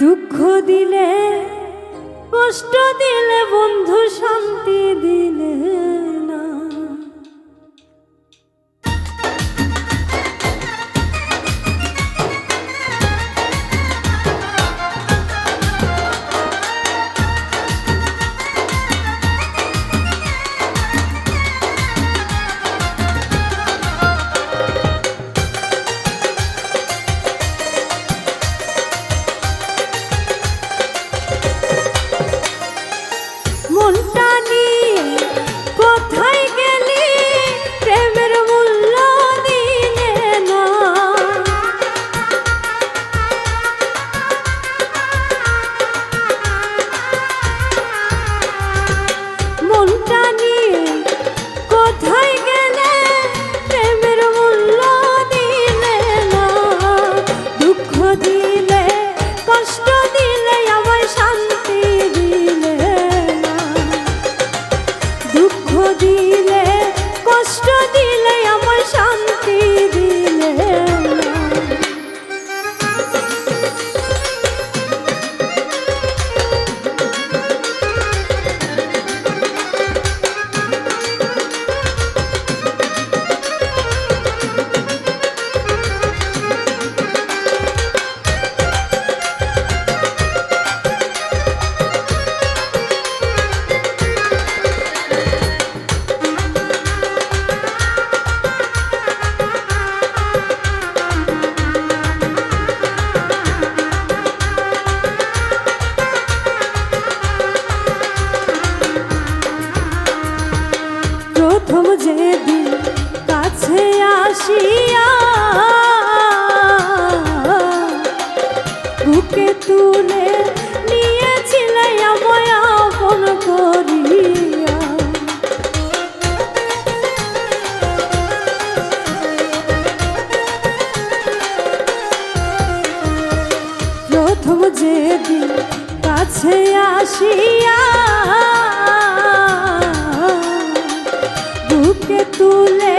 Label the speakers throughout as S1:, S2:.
S1: দুঃখ দিলে কষ্ট দিলে বন্ধু শান্তি দিলে। কাছে আসিয়া বুকে তুলে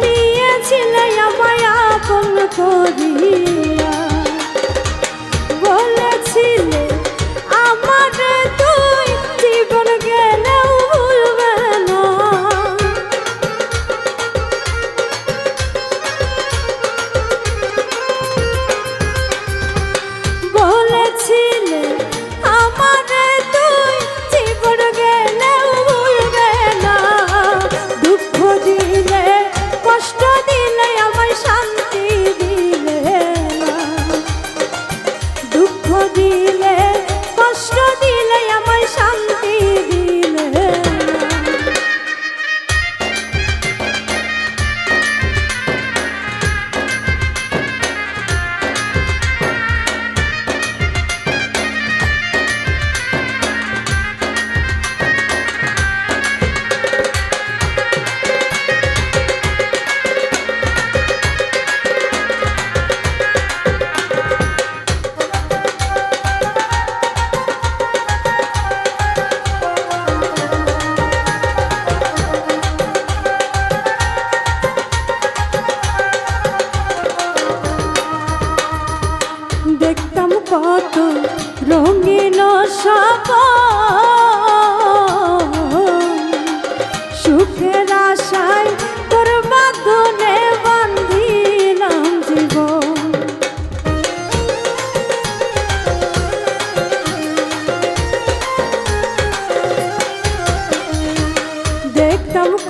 S1: নিয়েছিলে আমায় আপন করিয়া।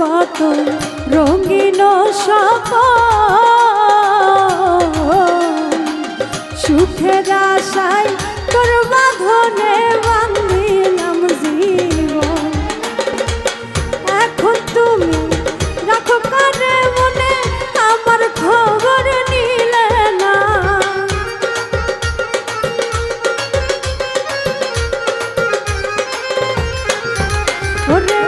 S1: কত রঙিন সপ। সুখের আশায় তোর বাঁধনে বান্ধিলাম জীব এখন তুমি রাখো কানে মনে, আমার খবর নিলে না। ওরে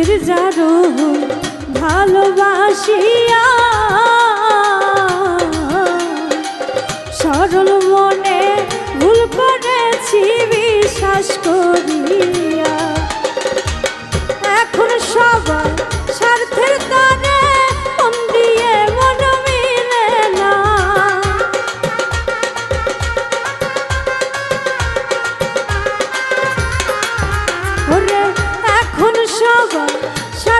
S1: মির্জা রুহুল ভালোবাসিয়া সরল মনে